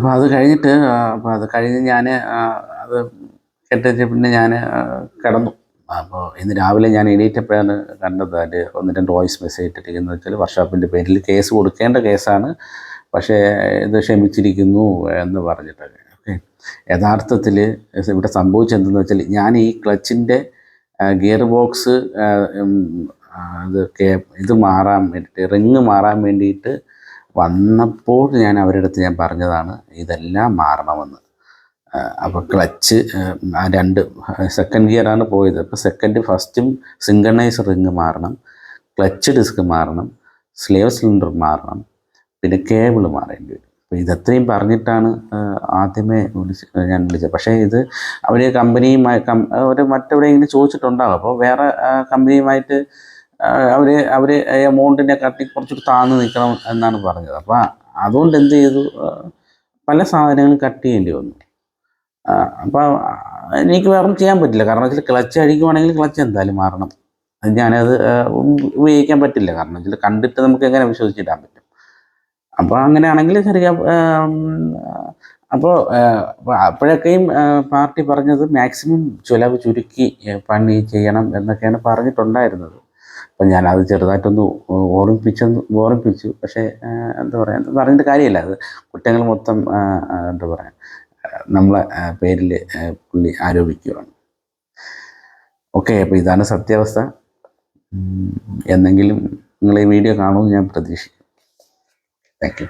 അപ്പോൾ അത് കഴിഞ്ഞിട്ട് അപ്പോൾ അത് കഴിഞ്ഞ് ഞാൻ അത് കെട്ടിച്ച് പിന്നെ ഞാൻ കിടന്നു. അപ്പോൾ ഇന്ന് രാവിലെ ഞാൻ എണീറ്റപ്പോഴാണ് കണ്ടത് അതിൽ ഒന്ന് രണ്ട് വോയിസ് മെസ്സേജ് ഇട്ടിരിക്കുന്നത് വെച്ചാൽ വർഷാപ്പിന്റെ പേരിൽ കേസ് കൊടുക്കേണ്ട കേസാണ്. പക്ഷേ ഇത് ക്ഷമിച്ചിരിക്കുന്നു എന്ന് പറഞ്ഞിട്ടൊക്കെ ഓക്കെ. യഥാർത്ഥത്തിൽ ഇവിടെ സംഭവിച്ചെന്തെന്ന് വെച്ചാൽ ഞാൻ ഈ ക്ലച്ചിന്റെ ഗിയർ ബോക്സ് ഇത് ഇത് മാറാൻ വേണ്ടിയിട്ട് റിങ് മാറാൻ വേണ്ടിയിട്ട് വന്നപ്പോൾ ഞാൻ അവരുടെ അടുത്ത് ഞാൻ പറഞ്ഞതാണ് ഇതെല്ലാം മാറണമെന്ന്. അപ്പോൾ ക്ലച്ച് രണ്ട് സെക്കൻഡ് ഗിയറാണ് പോയത്. അപ്പോൾ സെക്കൻഡ് ഫസ്റ്റും സിങ്കണൈസ് റിങ് മാറണം ക്ലച്ച് ഡിസ്ക് മാറണം സ്ലേവ് സിലിണ്ടർ മാറണം പിന്നെ കേബിൾ മാറേണ്ടി വരും. അപ്പോൾ ഇതത്രയും പറഞ്ഞിട്ടാണ് ആദ്യമേ വിളിച്ച് ഞാൻ വിളിച്ചത്. പക്ഷേ ഇത് അവർ കമ്പനിയുമായി അവർ മറ്റെവിടെയെങ്കിലും ചോദിച്ചിട്ടുണ്ടാകും അപ്പോൾ വേറെ കമ്പനിയുമായിട്ട് അവർ അവർ എമൗണ്ടിനെ കാട്ടി കുറച്ചുകൂടി താഴ്ന്നു നിൽക്കണം എന്നാണ് പറഞ്ഞത്. അപ്പോൾ അതുകൊണ്ട് എന്ത് ചെയ്തു? പല സാധനങ്ങളും കട്ട് ചെയ്യേണ്ടി വന്നു. അപ്പോൾ എനിക്ക് വേറെ ചെയ്യാൻ പറ്റില്ല. കാരണം വെച്ചാൽ ക്ലച്ച് അഴിക്കുവാണെങ്കിൽ ക്ലച്ച് എന്തായാലും മാറണം. ഞാനത് ഉപയോഗിക്കാൻ പറ്റില്ല. കാരണം വെച്ചാൽ കണ്ടിട്ട് നമുക്ക് എങ്ങനെ വിശ്വസിച്ചിടാൻ പറ്റും. അപ്പോൾ അങ്ങനെയാണെങ്കിൽ ചെറിയ അപ്പോൾ അപ്പോഴൊക്കെയും പാർട്ടി പറഞ്ഞത് മാക്സിമം ചുലവ് ചുരുക്കി പണി ചെയ്യണം എന്നൊക്കെയാണ് പറഞ്ഞിട്ടുണ്ടായിരുന്നത്. അപ്പം ഞാനത് ചെറുതായിട്ടൊന്ന് ഓർമ്മിപ്പിച്ചൊന്ന് ഓർമ്മിപ്പിച്ചു പക്ഷേ എന്താ പറയുക പറഞ്ഞിട്ട് കാര്യമില്ല. അത് കുറ്റങ്ങൾ മൊത്തം എന്താ പറയുക നമ്മളെ പേരിൽ പുള്ളി ആരോപിക്കുകയാണ്. ഓക്കെ അപ്പോൾ ഇതാണ് സത്യാവസ്ഥ. എന്നെങ്കിലും നിങ്ങൾ ഈ വീഡിയോ കാണുമെന്ന് ഞാൻ പ്രതീക്ഷിക്കുന്നു. Thank you.